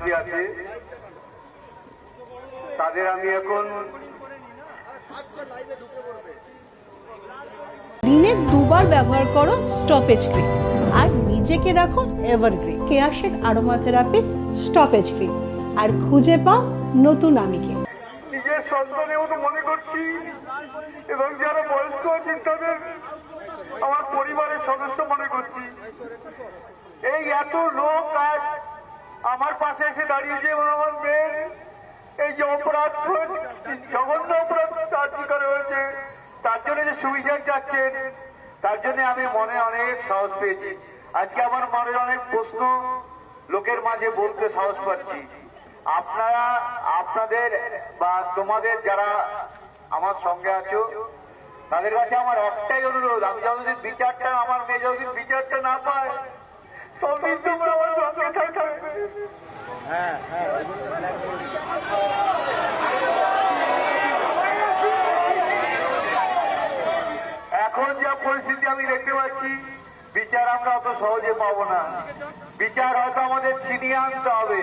ছাত্রছাত্রী আছে। তাদের আমি এখন দিনে দুবার ব্যবহার করো স্টপেজ ক্রিম আর নিজেকে রাখো এভারগ্রিন কেয়াশেক আরোমা থেরাপি স্টপেজ ক্রিম আর খুঁজে পাও নতুন আমিকে। নিজের সন্তানের মতো মনে করছি এবং যারা বয়স্ক আছেন তাদের আমার পরিবারের সদস্য মনে করছি। এই এত লোক আজ আমার পাশে এসে দাঁড়িয়েছে আমার মেয়ের। এই যে অপরাধ জঘন্য অপরাধ চার্জি করা হয়েছে। তার জন্য যে সুবিচার চাচ্ছেন তার জন্য আমি মনে অনেক সাহস পেয়েছি। আজকে আমার মনের অনেক প্রশ্ন লোকের মাঝে বলতে সাহস পাচ্ছি। আপনারা, আপনাদের বা তোমাদের যারা আমার সঙ্গে আছো, তাদের কাছে আমার একটাই অনুরোধ। আমি যতদিন বিচারটা, আমার মেয়ে যতদিন বিচারটা না পায় ততদিন তোমরা আমার সঙ্গে থাকবে। এখন যা পরিস্থিতি আমি দেখতে পাচ্ছি বিচার আমরা অত সহজে পাবো না। বিচার হয়তো আমাদের ছিনিয়ে আনতে হবে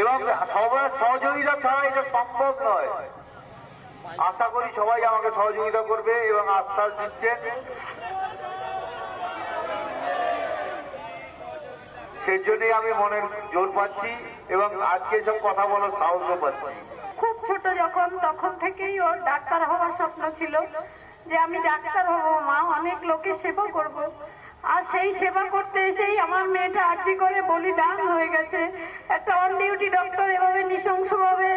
এবং সবার সহযোগিতা ছাড়া এটা সম্ভব নয়। আশা করি সবাই আমাকে সহযোগিতা করবে এবং আশ্বাস দিচ্ছেন। সেই জন্যই আমি মনের জোর পাচ্ছি এবং আজকে সব কথা বলার সাহসও পাচ্ছি। খুব ছোট যখন, তখন থেকেই ওর ডাক্তার হওয়ার স্বপ্ন ছিল যে আমি ডাক্তার হব মা, অনেক লোকের সেবা করব। আর সেই সেবা করতে এসেই আমার মেয়েটা আর্জি করে বলি বলিদান হয়ে গেছে। একটা অন ডিউটি ডক্টর এভাবে নৃশংসভাবে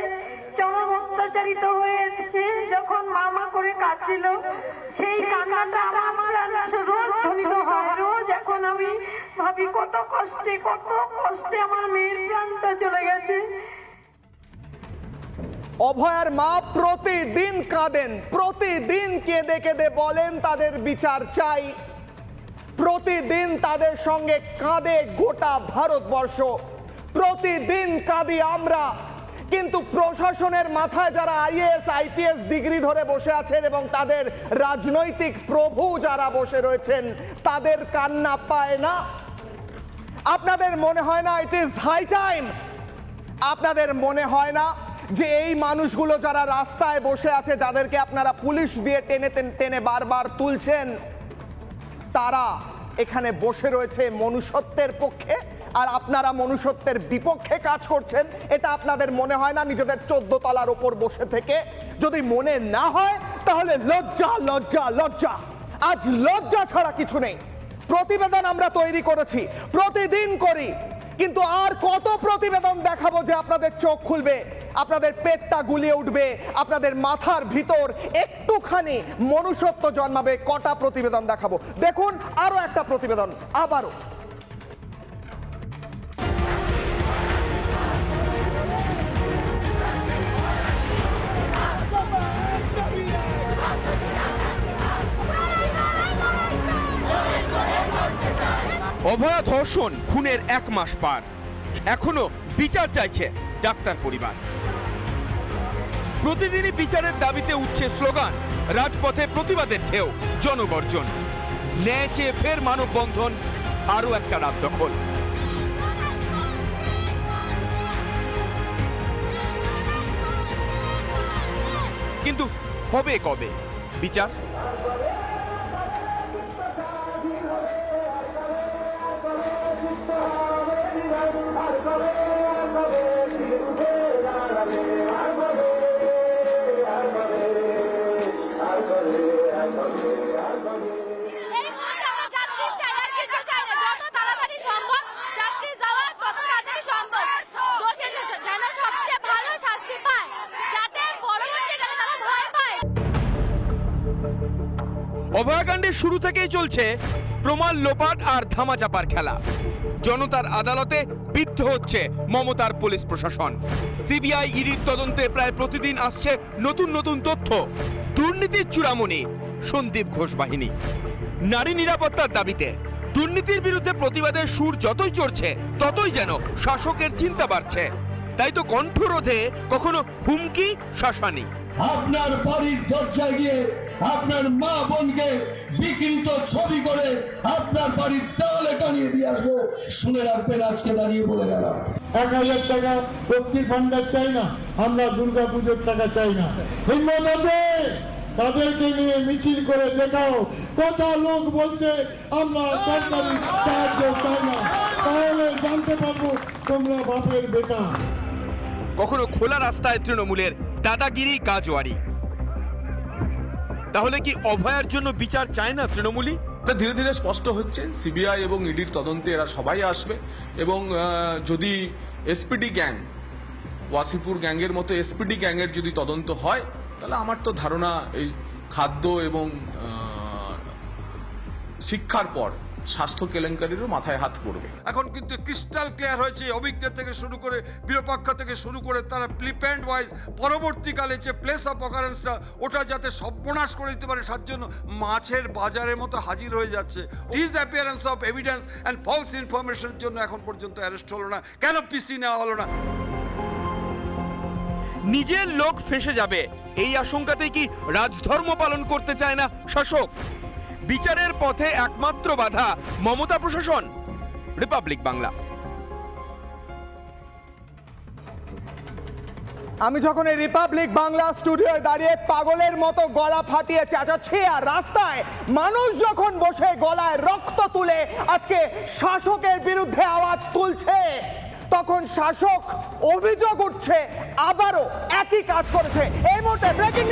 চরম অত্যাচারিত হয়েছে যখন মা মা করে কাঁদছিল, সেই কান্নাটা আমার আর রোজ ধ্বনিত হয় রোজ এখন আমি ভাবি কত কষ্টে কত কষ্টে আমার মেয়ের প্রাণটা চলে গেছে। অভয়ার মা প্রতিদিন কাঁদেন, প্রতিদিন কেঁদে কেঁদে বলেন তাদের বিচার চাই। প্রতিদিন তাদের সঙ্গে কাঁদে গোটা ভারতবর্ষ। প্রতিদিন কাঁদি আমরা, কিন্তু প্রশাসনের মাথায় যারা আইএএস, আইপিএস ডিগ্রি ধরে বসে আছেন এবং তাদের রাজনৈতিক প্রভু যারা বসে রয়েছেন, তাদের কান্না পায় না। আপনাদের মনে হয় না ইট ইজ হাই টাইম আপনাদের মনে হয় না যে এই মানুষগুলো যারা রাস্তায় বসে আছে, যাদেরকে আপনারা পুলিশ দিয়ে টেনে টেনে বারবার তুলছেন, তারা এখানে বসে রয়েছে মনুষ্যত্বের পক্ষে, আর আপনারা মনুষ্যত্বের বিপক্ষে কাজ করছেন, এটা আপনাদের মনে হয় না নিজেদের চোদ্দ তলার ওপর বসে থেকে? যদি মনে না হয়, তাহলে লজ্জা লজ্জা লজ্জা। আজ লজ্জা ছাড়া কিছু নেই। প্রতিবেদন আমরা তৈরি করেছি, প্রতিদিন করি। কিন্তু আর কত প্রতিবেদন দেখাবো যে আপনাদের চোখ খুলবে, আপনাদের পেটটা গুলিয়ে উঠবে, আপনাদের মাথার ভিতর একটুখানি মনুষ্যত্ব জন্মাবে, কটা প্রতিবেদন দেখাবো। দেখুন আরও একটা প্রতিবেদন, আবারও। অভয়া ধর্ষণ খুনের এক মাস পার। এখনও বিচার চাইছে ডাক্তার পরিবার। প্রতিদিনই বিচারের দাবিতে উঠছে স্লোগান, রাজপথে প্রতিবাদের ঢেউ, জনগর্জন। ন্যায় চেয়ে ফের মানববন্ধন, আরও একটা রাত দখল। কিন্তু হবে কবে? বিচার? অভয়াকাণ্ডের শুরু থেকেই চলছে প্রমাণ লোপাট আর ধামাচাপার খেলা। জনতার আদালতে বিদ্ধ হচ্ছে মমতার পুলিশ প্রশাসন। সিবিআই ইডির তদন্তে প্রায় প্রতিদিন আসছে নতুন নতুন তথ্য। দুর্নীতির চূড়ামণি সন্দীপ ঘোষ বাহিনী। নারী নিরাপত্তার দাবিতে দুর্নীতির বিরুদ্ধে প্রতিবাদের সুর যতই চড়ছে, ততই যেন শাসকের চিন্তা বাড়ছে। তাই তো কণ্ঠরোধে কখনো হুমকি, শাসানি। আপনার বাড়ির দরজায় গিয়ে আপনার মা বোনকে বিকৃত ছবি করে আপনার বাড়ির দেওয়ালে টানিয়ে দিয়ে আসব। শুনে রাখবেন, আজকে দাঁড়িয়ে বলে গেলাম। এক হাজার টাকা লক্ষ্মীর ভান্ডার চাই না, আমরা দুর্গা পুজোর টাকা চাই না। আছে তাদেরকে নিয়ে মিছিল করে দেখাও কত লোক বলছে, আমরা সরকারি সাহায্য চাই না। তাহলে জানতে পারব তোমরা বাপের বেটা। কখনো খোলা রাস্তায় তৃণমূলের দাদাগিরি গাজোয়ারি তাহলে কি অভয়ার জন্য বিচার চায় না তৃণমূলই? তা ধীরে ধীরে স্পষ্ট হচ্ছে। সিবিআই এবং ইডির তদন্তে এরা সবাই আসবে এবং যদি এসপিডি গ্যাং, ওয়াসিপুর গ্যাংয়ের মতো এসপিডি গ্যাংয়ের যদি তদন্ত হয়, তাহলে আমার তো ধারণা এই খাদ্য এবং শিক্ষার পর স্বাস্থ্য কেলেঙ্কারিরও মাথায় হাত পড়বে। এখন কিন্তু ক্রিস্টাল ক্লিয়ার হয়েছে অভিজ্ঞতা থেকে শুরু করে বিরপক্ষ থেকে শুরু করে তারা প্লিপ্যান্ড ওয়াইজ পরবর্তীকালে যে প্লেস অফ অকারেন্সটা ওটা যাতে সর্বনাশ করে দিতে পারে তার জন্য মাছের বাজারের মতো হাজির হয়ে যাচ্ছে। Disappearance of evidence and false ইনফরমেশনের জন্য এখন পর্যন্ত অ্যারেস্ট হলো না। কেন পিসি নেওয়া হলো না? নিজের লোক ফেসে যাবে। এই আশঙ্কাতেই কি রাজধর্ম পালন করতে চায় না শাসক? বিচারের পথে একমাত্র বাধা মমতা প্রশাসন রিপাবলিক বাংলা আমি যখন এই রিপাবলিক বাংলা স্টুডিওয় দাঁড়িয়ে পাগলের মতো গলা ফাটিয়ে চেঁচাচ্ছি আর রাস্তায় মানুষ যখন বসে গলায় রক্ত তুলে আজকে শাসকের বিরুদ্ধে আওয়াজ তুলছে, তখন শাসক অভিযোগ উঠছে, আবারও একই কাজ করেছে। এই মুহূর্তে ব্রেকিং